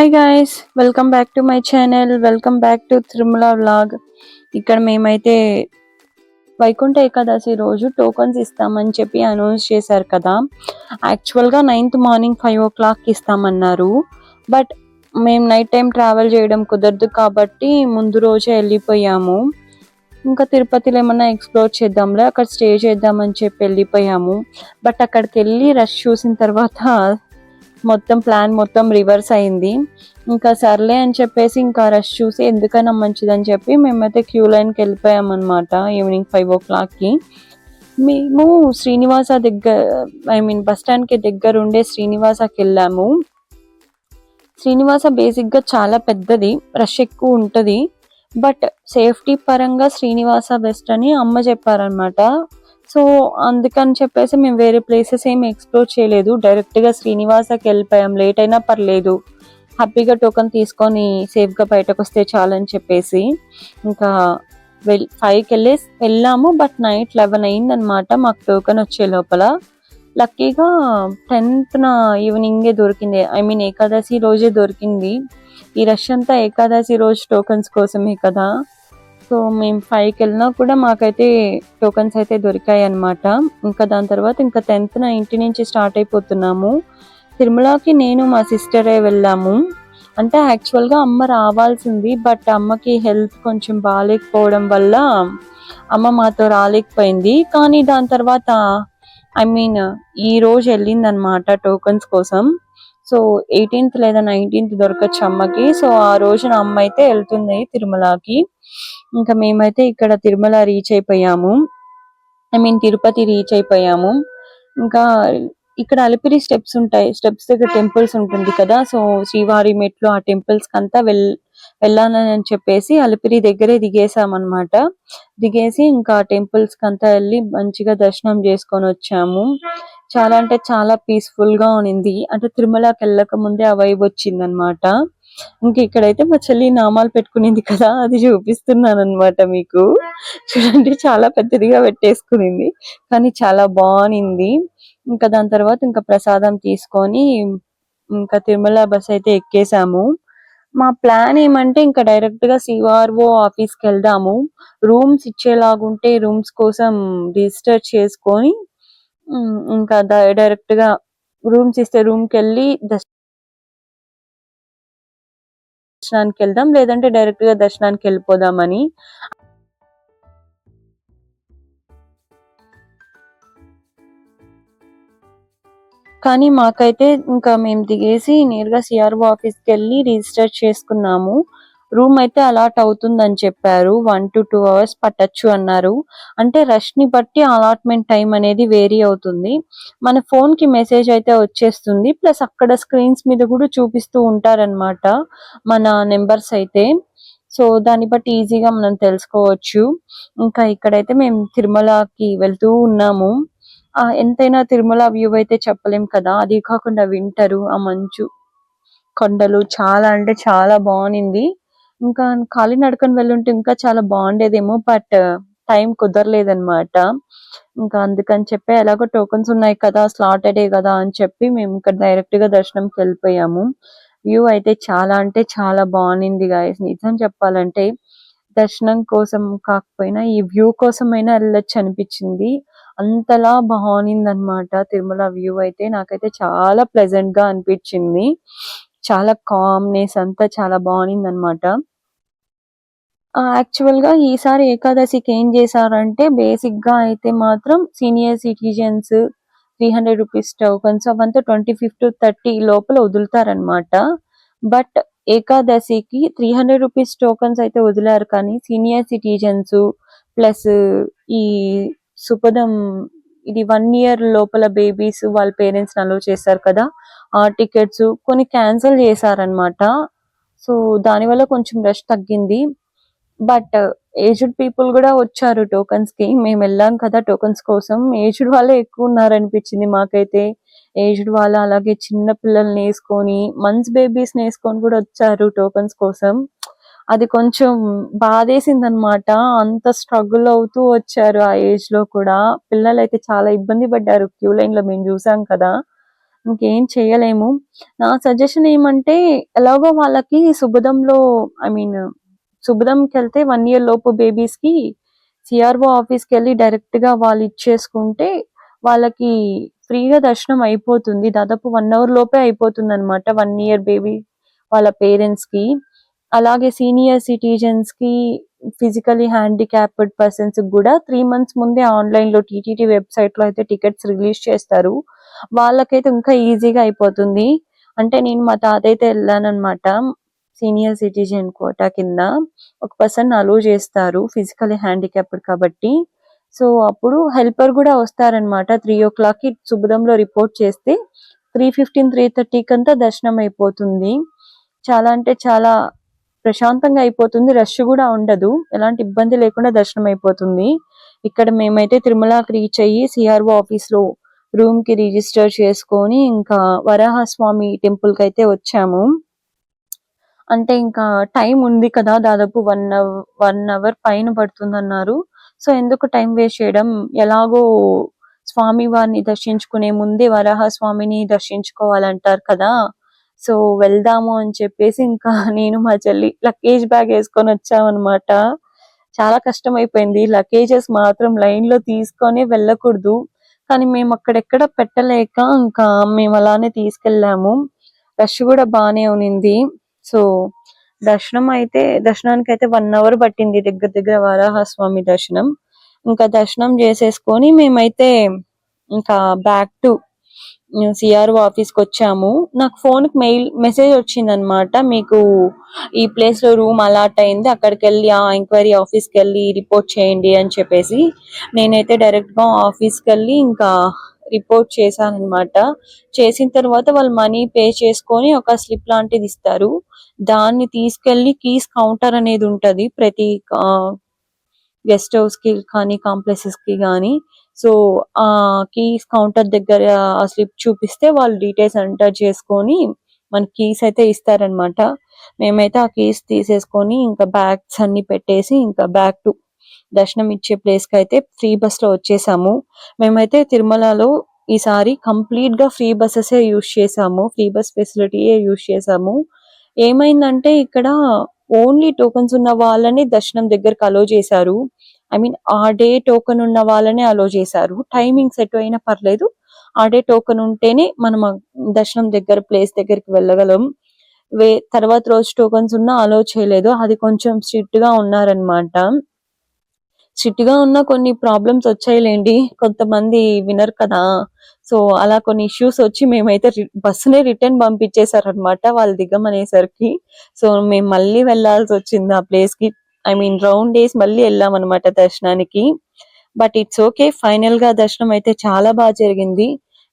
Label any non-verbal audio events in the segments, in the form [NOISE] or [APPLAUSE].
Hi guys welcome back to my channel welcome back to Tirumala vlog ఇక్కడ మేమైతే వైకుంఠ ఏకాదశి రోజు tokens ఇస్తామని చెప్పి అనౌన్స్ చేశారు కదా. యాక్చువల్గా ninth morning five o'clock ఇస్తామన్నారు. బట్ మేము నైట్ టైం ట్రావెల్ చేయడం కుదరదు కాబట్టి ముందు రోజే వెళ్ళిపోయాము. ఇంకా తిరుపతిలో ఏమన్నా ఎక్స్ప్లోర్ చేద్దాంలే అక్కడ స్టే చేద్దామని చెప్పి వెళ్ళిపోయాము. బట్ అక్కడికి వెళ్ళి రష్ చూసిన తర్వాత మొత్తం ప్లాన్ మొత్తం రివర్స్ అయింది. ఇంకా సర్లే అని చెప్పేసి ఇంకా రష్ చూసి ఎందుకైనా మంచిదని చెప్పి మేమైతే క్యూ లైన్కి వెళ్ళిపోయామన్నమాట ఈవినింగ్ ఫైవ్ ఓ క్లాక్కి. మేము శ్రీనివాస దగ్గర ఐ మీన్ బస్ స్టాండ్కి దగ్గర ఉండే శ్రీనివాసకి వెళ్ళాము. శ్రీనివాస బేసిక్గా చాలా పెద్దది రష్ ఎక్కువ ఉంటుంది. బట్ సేఫ్టీ పరంగా శ్రీనివాస బెస్ట్ అని అమ్మ చెప్పారనమాట సో అందుకని చెప్పేసి మేము వేరే ప్లేసెస్ ఏమి ఎక్స్ప్లోర్ చేయలేదు. డైరెక్ట్గా శ్రీనివాసకి వెళ్ళిపోయాం. లేట్ అయినా పర్లేదు. హ్యాపీగా టోకన్ తీసుకొని సేఫ్గా బయటకు వస్తే చాలని చెప్పేసి. ఇంకా వెల్ ఫైవ్కి వెళ్ళి వెళ్ళాము. బట్ నైట్ లెవెన్ అయిందనమాట మాకు టోకన్ వచ్చే లోపల. లక్కీగా టెన్త్ నా ఈవినింగే దొరికింది. ఐ మీన్ ఏకాదశి రోజే దొరికింది. ఈ రష్ అంతా ఏకాదశి రోజు టోకన్స్ కోసమే కదా. సో మేము ఫైవ్కి వెళ్ళినా కూడా మాకైతే టోకన్స్ అయితే దొరికాయి అనమాట ఇంకా దాని తర్వాత ఇంకా టెన్త్ నా ఇంటి నుంచి స్టార్ట్ అయిపోతున్నాము. తిరుమలకి నేను మా సిస్టరే వెళ్ళాము. అంటే యాక్చువల్గా అమ్మ రావాల్సింది బట్ అమ్మకి హెల్త్ కొంచెం బాగాలేకపోవడం వల్ల అమ్మ మాతో రాలేకపోయింది. కానీ దాని తర్వాత ఐ మీన్ ఈ రోజు వెళ్ళింది అనమాట టోకన్స్ కోసం. సో ఎయిటీన్త్ లేదా నైన్టీన్త్ దొరకచ్చు అమ్మకి. సో ఆ రోజున అమ్మ అయితే వెళ్తుంది తిరుమలకి. ఇంకా మేమైతే ఇక్కడ తిరుమల రీచ్ అయిపోయాము. ఐ మీన్ తిరుపతి రీచ్ అయిపోయాము. ఇంకా ఇక్కడ అలిపిరి స్టెప్స్ ఉంటాయి. స్టెప్స్ దగ్గర టెంపుల్స్ ఉంటుంది కదా. సో శ్రీవారి మెట్లు ఆ టెంపుల్స్ కంతా వెల్ వెళ్ళాలని చెప్పేసి అలిపిరి దగ్గరే దిగేసామన్నమాట దిగేసి ఇంకా టెంపుల్స్ కంతా వెళ్ళి మంచిగా దర్శనం చేసుకొని వచ్చాము. చాలా అంటే చాలా పీస్ఫుల్గా ఉన్నింది. అంటే తిరుమలకి వెళ్ళక ముందే ఆ వైబ్ వచ్చింది అనమాట ఇంకా ఇక్కడైతే మా చెల్లి నామాలు పెట్టుకునింది కదా అది చూపిస్తున్నాను అనమాట మీకు. చూడండి చాలా పెద్దదిగా పెట్టేసుకునింది. కానీ చాలా బాగునింది ఇంకా దాని తర్వాత ఇంకా ప్రసాదం తీసుకొని ఇంకా తిరుమల బస్ అయితే ఎక్కేసాము. మా ప్లాన్ ఏమంటే ఇంకా డైరెక్ట్గా సిఆర్ఓ ఆఫీస్కి వెళ్దాము. రూమ్స్ ఇచ్చేలాగుంటే రూమ్స్ కోసం రిజిస్టర్ చేసుకొని ఇంకా డైరెక్ట్గా రూమ్స్ ఇస్తే రూమ్కి వెళ్ళి దర్శనానికి వెళ్దాం లేదంటే డైరెక్ట్గా దర్శనానికి వెళ్ళిపోదామని కానీ మాకైతే ఇంకా మేము దిగేసి నేరుగా సిఆర్ఓ ఆఫీస్కి వెళ్ళి రిజిస్టర్ చేసుకున్నాము. రూమ్ అయితే అలాట్ అవుతుందని చెప్పారు. వన్ టు టూ అవర్స్ పట్టచ్చు అన్నారు. అంటే రష్ని బట్టి అలాట్మెంట్ టైం అనేది వేరీ అవుతుంది. మన ఫోన్కి మెసేజ్ అయితే వచ్చేస్తుంది. ప్లస్ అక్కడ స్క్రీన్స్ మీద కూడా చూపిస్తూ ఉంటారన్నమాట మన నెంబర్స్ అయితే. సో దాన్ని బట్టి ఈజీగా మనం తెలుసుకోవచ్చు. ఇంకా ఇక్కడైతే మేము తిరుమలకి వెళ్తూ ఉన్నాము. ఆ ఎంతైనా తిరుమల వ్యూ అయితే చెప్పలేం కదా. అది కాకుండా వింటరు ఆ మంచు కొండలు చాలా అంటే చాలా బాగునింది ఇంకా ఖాళీ నడకని వెళ్ళుంటే ఇంకా చాలా బాగుండేదేమో బట్ టైం కుదరలేదనమాట ఇంకా అందుకని చెప్పి ఎలాగో టోకన్స్ ఉన్నాయి కదా స్లాటెడే కదా అని చెప్పి మేము ఇక్కడ డైరెక్ట్గా దర్శనంకి వెళ్ళిపోయాము. వ్యూ అయితే చాలా అంటే చాలా బాగుంది గాయస్ నిజం చెప్పాలంటే దర్శనం కోసం కాకపోయినా ఈ వ్యూ కోసమైనా వెళ్ళొచ్చు అనిపించింది. అంతలా బాగుంది అనమాట తిరుమల వ్యూ అయితే. నాకైతే చాలా ప్లెజెంట్గా అనిపించింది. చాలా కామ్నెస్ అంతా చాలా బాగుంది అనమాట యాక్చువల్గా ఈసారి ఏకాదశికి ఏం చేశారంటే బేసిక్గా అయితే మాత్రం senior citizens three hundred rupees tokens అవంతా ట్వంటీ ఫిఫ్త్ థర్టీ లోపల వదులుతారనమాట బట్ ఏకాదశికి త్రీ హండ్రెడ్ రూపీస్ టోకన్స్ అయితే వదిలారు కానీ సీనియర్ సిటిజన్స్ ప్లస్ ఈ సుపదం ఇది వన్ ఇయర్ లోపల బేబీస్ వాళ్ళ పేరెంట్స్ అలో చేస్తారు కదా ఆ టికెట్స్ కొన్ని క్యాన్సిల్ చేశారనమాట సో దానివల్ల కొంచెం రష్ తగ్గింది. బట్ ఏజ్డ్ పీపుల్ కూడా వచ్చారు టోకన్స్కి. మేము వెళ్ళాం కదా టోకన్స్ కోసం. ఏజ్డ్ వాళ్ళే ఎక్కువ ఉన్నారు అనిపించింది మాకైతే. ఏజ్డ్ వాళ్ళు అలాగే చిన్న పిల్లల్ని వేసుకొని మంత్స్ బేబీస్ వేసుకొని కూడా వచ్చారు టోకన్స్ కోసం. అది కొంచెం బాధేసింది అనమాట అంత స్ట్రగుల్ అవుతూ వచ్చారు ఆ ఏజ్లో కూడా. పిల్లలు అయితే చాలా ఇబ్బంది పడ్డారు. క్యూ లైన్లో మేము చూసాం కదా. ఇంకేం చేయలేము. నా సజెషన్ ఏమంటే ఎలాగో వాళ్ళకి సుబుధంలో ఐ మీన్ సుబుదంకి వెళ్తే వన్ ఇయర్ లోపు బేబీస్కి సిఆర్ఓ ఆఫీస్కి వెళ్ళి డైరెక్ట్గా వాళ్ళు ఇచ్చేసుకుంటే వాళ్ళకి ఫ్రీగా దర్శనం అయిపోతుంది. దాదాపు వన్ అవర్ లోపే అయిపోతుంది అనమాట వన్ ఇయర్ బేబీ వాళ్ళ పేరెంట్స్కి. అలాగే సీనియర్ సిటిజన్స్కి ఫిజికలీ హ్యాండిక్యాప్డ్ పర్సన్స్ కూడా త్రీ మంత్స్ ముందే ఆన్లైన్లో టీటీడీ వెబ్సైట్లో అయితే టికెట్స్ రిలీజ్ చేస్తారు. వాళ్ళకైతే ఇంకా ఈజీగా అయిపోతుంది. అంటే నేను మా తాతయ్యతో వెళ్ళాను అనమాట సీనియర్ సిటిజన్ కోటా కింద ఒక పర్సన్ అలో చేస్తారు ఫిజికలీ హ్యాండిక్యాప్డ్ కాబట్టి. సో అప్పుడు హెల్పర్ కూడా వస్తారనమాట త్రీ ఓ క్లాక్కి రిపోర్ట్ చేస్తే త్రీ ఫిఫ్టీన్ త్రీ థర్టీకి అంతా దర్శనం అయిపోతుంది. చాలా అంటే చాలా ప్రశాంతంగా అయిపోతుంది. రష్ కూడా ఉండదు. ఎలాంటి ఇబ్బంది లేకుండా దర్శనం అయిపోతుంది. ఇక్కడ మేమైతే తిరుమలకి రీచ్ అయ్యి సిఆర్ఓ ఆఫీస్లో రూమ్కి రిజిస్టర్ చేసుకొని ఇంకా వరాహస్వామి టెంపుల్కి అయితే వచ్చాము. అంటే ఇంకా టైం ఉంది కదా దాదాపు వన్ అవర్ వన్ అవర్ పైన పడుతుంది అన్నారు సో ఎందుకు టైం వేస్ట్ చేయడం? ఎలాగో స్వామి వారిని దర్శించుకునే ముందే వరాహ స్వామిని దర్శించుకోవాలంటారు కదా. సో వెళ్దాము అని చెప్పేసి ఇంకా [LAUGHS] నేను మా చెల్లి లగేజ్ బ్యాగ్ వేసుకొని వచ్చామన్నమాట. చాలా కష్టం అయిపోయింది లగేజెస్ మాత్రం లైన్లో తీసుకొని వెళ్ళకూడదు. కానీ మేము అక్కడెక్కడ పెట్టలేక ఇంకా మేము అలానే తీసుకెళ్ళాము. రష్ కూడా బానే ఉనింది. సో దర్శనం అయితే దర్శనానికి అయితే వన్ అవర్ పట్టింది దగ్గర దగ్గర వరాహస్వామి దర్శనం. ఇంకా దర్శనం చేసేసుకొని మేమైతే ఇంకా బ్యాక్ టు సిఆర్ఓ ఆఫీస్కి వచ్చాము. నాకు ఫోన్కి మెయిల్ మెసేజ్ వచ్చింది అనమాట మీకు ఈ ప్లేస్లో రూమ్ అలాట్ అయింది అక్కడికి వెళ్ళి ఆ ఎంక్వైరీ ఆఫీస్కి వెళ్ళి రిపోర్ట్ చేయండి అని చెప్పేసి. నేనైతే డైరెక్ట్గా ఆఫీస్కి వెళ్ళి ఇంకా రిపోర్ట్ చేశాను అనమాట చేసిన తర్వాత వాళ్ళు మనీ పే చేసుకొని ఒక స్లిప్ లాంటిది ఇస్తారు. దాన్ని తీసుకెళ్ళి కీస్ కౌంటర్ అనేది ఉంటది ప్రతి గెస్ట్ హౌస్కి కానీ కాంప్లెక్సెస్కి కానీ. సో ఆ కీస్ కౌంటర్ దగ్గర ఆ స్లిప్ చూపిస్తే వాళ్ళు డీటెయిల్స్ ఎంటర్ చేసుకొని మన కీస్ అయితే ఇస్తారనమాట మేమైతే ఆ కీస్ తీసేసుకొని ఇంకా బ్యాగ్స్ అన్ని పెట్టేసి ఇంకా బ్యాగ్ టు దర్శనం ఇచ్చే ప్లేస్కి అయితే ఫ్రీ బస్లో వచ్చేసాము. మేమైతే తిరుమలలో ఈసారి కంప్లీట్గా ఫ్రీ బస్సెస్ యూజ్ చేసాము. ఫ్రీ బస్ ఫెసిలిటీ యూజ్ చేసాము. ఏమైందంటే ఇక్కడ ఓన్లీ టోకన్స్ ఉన్న వాళ్ళని దర్శనం దగ్గరకు అలో చేశారు. ఐ మీన్ ఆ డే టోకెన్ ఉన్న వాళ్ళనే అలో చేశారు. టైమింగ్ సెట్ అయినా పర్లేదు. ఆ డే టోకెన్ ఉంటేనే మనం దర్శనం దగ్గర ప్లేస్ దగ్గరికి వెళ్ళగలం. వే తర్వాత రోజు టోకన్స్ ఉన్నా అలో చేయలేదు. అది కొంచెం స్ట్రిక్ట్గా ఉన్నారనమాట స్ట్రిక్ట్గా ఉన్న కొన్ని ప్రాబ్లమ్స్ వచ్చాయిలేండి. కొంతమంది వినరు కదా. సో అలా కొన్ని ఇష్యూస్ వచ్చి మేమైతే బస్సునే రిటర్న్ పంపించేశారనమాట వాళ్ళు దిగమనేసరికి సో మేము మళ్ళీ వెళ్ళాల్సి వచ్చింది ఆ ప్లేస్కి. ఐ మీన్ రౌండ్ డేస్ మళ్ళీ వెళ్ళాం అనమాట దర్శనానికి. బట్ ఇట్స్ ఓకే ఫైనల్గా దర్శనం అయితే చాలా బాగా జరిగింది.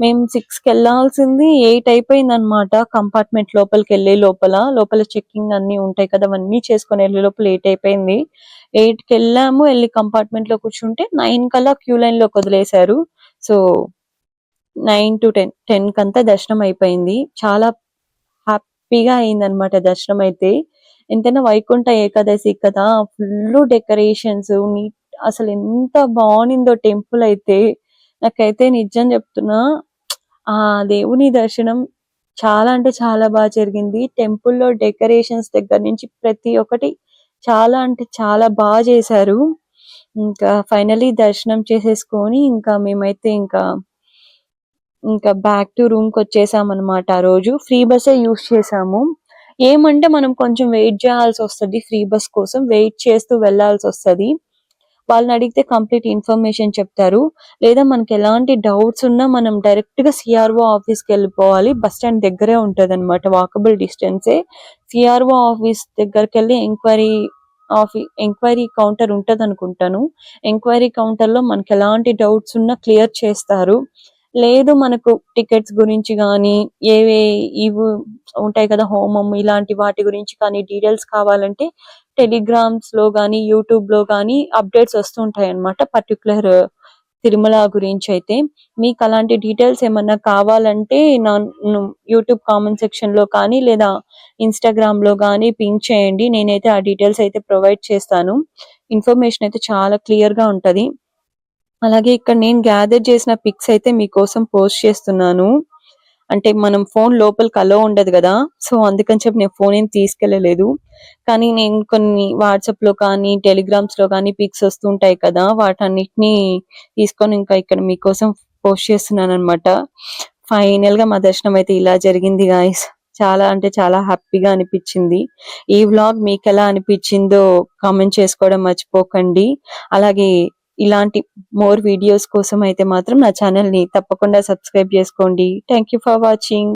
మేము సిక్స్కి వెళ్ళాల్సింది ఎయిట్ అయిపోయింది అనమాట కంపార్ట్మెంట్ లోపలికి వెళ్ళే లోపల. లోపల చెక్కింగ్ అన్ని ఉంటాయి కదా అవన్నీ చేసుకొని వెళ్ళే లోపల ఎయిట్ అయిపోయింది. ఎయిట్కి వెళ్ళాము వెళ్ళి కంపార్ట్మెంట్లో కూర్చుంటే నైన్ కల్లా క్యూ లైన్లో వదిలేశారు. So nine to ten ten కంతా దర్శనం అయిపోయింది. చాలా హ్యాపీగా అయింది అనమాట దర్శనం అయితే. ఎంతైనా వైకుంఠ ఏకాదశి కదా ఫుల్ డెకరేషన్స్ నీట్ అసలు ఎంత బాగుందో టెంపుల్ అయితే. నాకైతే నిజం చెప్తున్నా ఆ దేవుని దర్శనం చాలా అంటే చాలా బాగా జరిగింది. టెంపుల్లో డెకరేషన్స్ దగ్గర నుంచి ప్రతి ఒక్కటి చాలా అంటే చాలా బాగా చేశారు. ఇంకా ఫైనలీ దర్శనం చేసేసుకొని ఇంకా మేమైతే ఇంకా ఇంకా బ్యాక్ టు రూమ్కి వచ్చేసాం అనమాట ఆ రోజు. ఫ్రీ బస్సే యూస్ చేసాము ఏమంటే మనం కొంచెం వెయిట్ చేయాల్సి వస్తది ఫ్రీ బస్ కోసం వెయిట్ చేస్తూ వెళ్ళాల్సి వస్తది. వాళ్ళని అడిగితే కంప్లీట్ ఇన్ఫర్మేషన్ చెప్తారు. లేదా మనకి ఎలాంటి డౌట్స్ ఉన్నా మనం డైరెక్ట్గా సిఆర్ఓ ఆఫీస్కి వెళ్ళిపోవాలి. బస్ స్టాండ్ దగ్గరే ఉంటది అనమాట వాకబుల్ డిస్టెన్సే. సిఆర్ఓ ఆఫీస్ దగ్గరికి వెళ్ళి ఎంక్వైరీ ఆఫీ ఎంక్వైరీ కౌంటర్ ఉంటది అనుకుంటాను ఎంక్వైరీ కౌంటర్లో మనకి ఎలాంటి డౌట్స్ ఉన్నా క్లియర్ చేస్తారు. లేదు మనకు టికెట్స్ గురించి కానీ ఏవే ఇవి ఉంటాయి కదా హోమం ఇలాంటి వాటి గురించి కానీ డీటెయిల్స్ కావాలంటే టెలిగ్రామ్స్లో కానీ యూట్యూబ్లో కానీ అప్డేట్స్ వస్తుంటాయి అన్నమాట పర్టికులర్ తిరుమల గురించి అయితే మీకు అలాంటి డీటెయిల్స్ ఏమన్నా కావాలంటే నా యూట్యూబ్ కామెంట్ సెక్షన్లో కానీ లేదా ఇన్స్టాగ్రామ్లో కానీ పింక్ చేయండి. నేనైతే ఆ డీటెయిల్స్ అయితే ప్రొవైడ్ చేస్తాను. ఇన్ఫర్మేషన్ అయితే చాలా క్లియర్గా ఉంటది. అలాగే ఇక్కడ నేను గ్యాదర్ చేసిన పిక్స్ అయితే మీకోసం పోస్ట్ చేస్తున్నాను. అంటే మనం ఫోన్ లోపలికి అలో ఉండదు కదా. సో అందుకని చెప్పి నేను ఫోన్ ఏం తీసుకెళ్ళలేదు. కానీ నేను కొన్ని వాట్సాప్లో కానీ టెలిగ్రామ్స్లో కానీ పిక్స్ వస్తుంటాయి కదా. వాటన్నిటిని తీసుకొని ఇంకా ఇక్కడ మీకోసం పోస్ట్ చేస్తున్నాను అనమాట ఫైనల్గా మా దర్శనం అయితే ఇలా జరిగింది గాయస్ చాలా అంటే చాలా హ్యాపీగా అనిపించింది. ఈ వ్లాగ్ మీకు ఎలా అనిపించిందో కామెంట్ చేసుకోవడం మర్చిపోకండి. అలాగే ఇలాంటి మోర్ వీడియోస్ కోసం అయితే మాత్రం నా ఛానల్ని తప్పకుండా సబ్స్క్రైబ్ చేసుకోండి. Thank you for watching